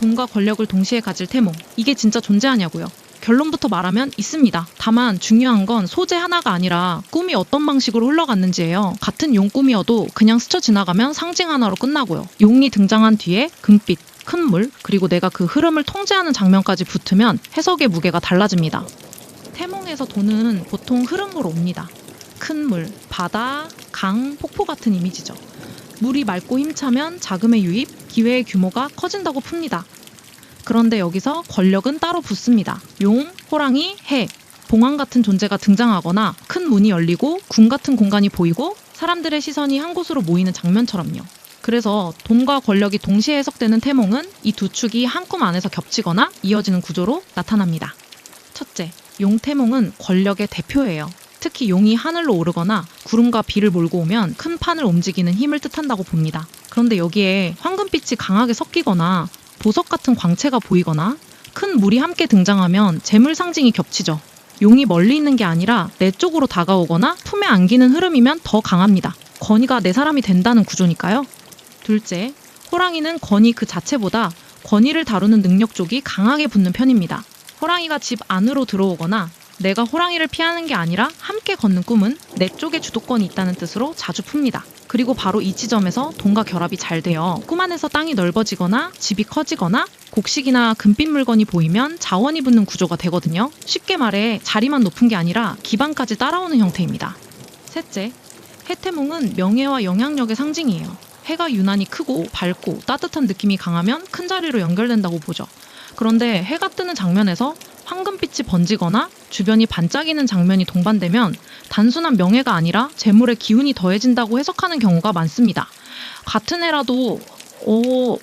돈과 권력을 동시에 가질 태몽. 이게 진짜 존재하냐고요. 결론부터 말하면 있습니다. 다만 중요한 건 소재 하나가 아니라 꿈이 어떤 방식으로 흘러갔는지예요. 같은 용 꿈이어도 그냥 스쳐 지나가면 상징 하나로 끝나고요. 용이 등장한 뒤에 금빛, 큰 물, 그리고 내가 그 흐름을 통제하는 장면까지 붙으면 해석의 무게가 달라집니다. 태몽에서 돈은 보통 흐름으로 옵니다. 큰 물, 바다, 강, 폭포 같은 이미지죠. 물이 맑고 힘차면 자금의 유입, 기회의 규모가 커진다고 풉니다. 그런데 여기서 권력은 따로 붙습니다. 용, 호랑이, 해, 봉황 같은 존재가 등장하거나 큰 문이 열리고 궁 같은 공간이 보이고 사람들의 시선이 한 곳으로 모이는 장면처럼요. 그래서 돈과 권력이 동시에 해석되는 태몽은 이 두 축이 한 꿈 안에서 겹치거나 이어지는 구조로 나타납니다. 첫째, 용 태몽은 권력의 대표예요. 특히 용이 하늘로 오르거나 구름과 비를 몰고 오면 큰 판을 움직이는 힘을 뜻한다고 봅니다. 그런데 여기에 황금빛이 강하게 섞이거나 보석 같은 광채가 보이거나 큰 물이 함께 등장하면 재물 상징이 겹치죠. 용이 멀리 있는 게 아니라 내 쪽으로 다가오거나 품에 안기는 흐름이면 더 강합니다. 건이가 내 사람이 된다는 구조니까요. 둘째, 호랑이는 건이 그 자체보다 권위를 다루는 능력 쪽이 강하게 붙는 편입니다. 호랑이가 집 안으로 들어오거나 내가 호랑이를 피하는 게 아니라 함께 걷는 꿈은 내 쪽에 주도권이 있다는 뜻으로 자주 풉니다. 그리고 바로 이 지점에서 돈과 결합이 잘 돼요. 꿈 안에서 땅이 넓어지거나 집이 커지거나 곡식이나 금빛 물건이 보이면 자원이 붙는 구조가 되거든요. 쉽게 말해 자리만 높은 게 아니라 기반까지 따라오는 형태입니다. 셋째, 해태몽은 명예와 영향력의 상징이에요. 해가 유난히 크고 밝고 따뜻한 느낌이 강하면 큰 자리로 연결된다고 보죠. 그런데 해가 뜨는 장면에서 황금빛이 번지거나 주변이 반짝이는 장면이 동반되면 단순한 명예가 아니라 재물의 기운이 더해진다고 해석하는 경우가 많습니다. 같은 해라도 어,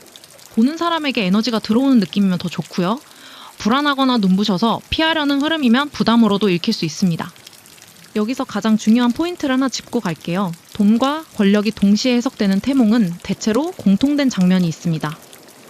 보는 사람에게 에너지가 들어오는 느낌이면 더 좋고요. 불안하거나 눈부셔서 피하려는 흐름이면 부담으로도 읽힐 수 있습니다. 여기서 가장 중요한 포인트를 하나 짚고 갈게요. 돈과 권력이 동시에 해석되는 태몽은 대체로 공통된 장면이 있습니다.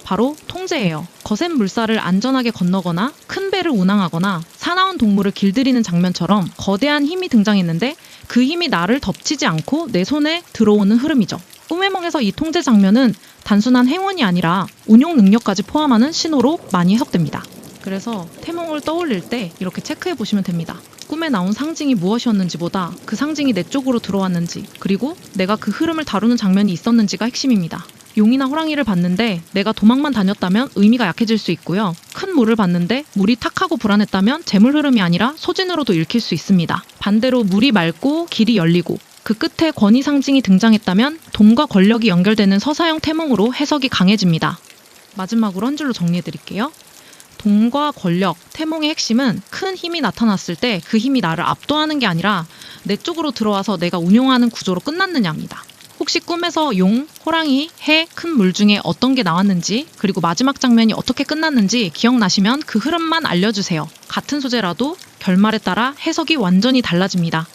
바로 통제예요. 거센 물살을 안전하게 건너거나 큰 배를 운항하거나 사나운 동물을 길들이는 장면처럼 거대한 힘이 등장했는데 그 힘이 나를 덮치지 않고 내 손에 들어오는 흐름이죠. 꿈해몽에서 이 통제 장면은 단순한 행운이 아니라 운용 능력까지 포함하는 신호로 많이 해석됩니다. 그래서 태몽을 떠올릴 때 이렇게 체크해 보시면 됩니다. 꿈에 나온 상징이 무엇이었는지보다 그 상징이 내 쪽으로 들어왔는지 그리고 내가 그 흐름을 다루는 장면이 있었는지가 핵심입니다. 용이나 호랑이를 봤는데 내가 도망만 다녔다면 의미가 약해질 수 있고요. 큰 물을 봤는데 물이 탁하고 불안했다면 재물 흐름이 아니라 소진으로도 읽힐 수 있습니다. 반대로 물이 맑고 길이 열리고 그 끝에 권위 상징이 등장했다면 돈과 권력이 연결되는 서사형 태몽으로 해석이 강해집니다. 마지막으로 한 줄로 정리해 드릴게요. 돈과 권력, 태몽의 핵심은 큰 힘이 나타났을 때 그 힘이 나를 압도하는 게 아니라 내 쪽으로 들어와서 내가 운용하는 구조로 끝났느냐입니다. 혹시 꿈에서 용, 호랑이, 해, 큰 물 중에 어떤 게 나왔는지, 그리고 마지막 장면이 어떻게 끝났는지 기억나시면 그 흐름만 알려주세요. 같은 소재라도 결말에 따라 해석이 완전히 달라집니다.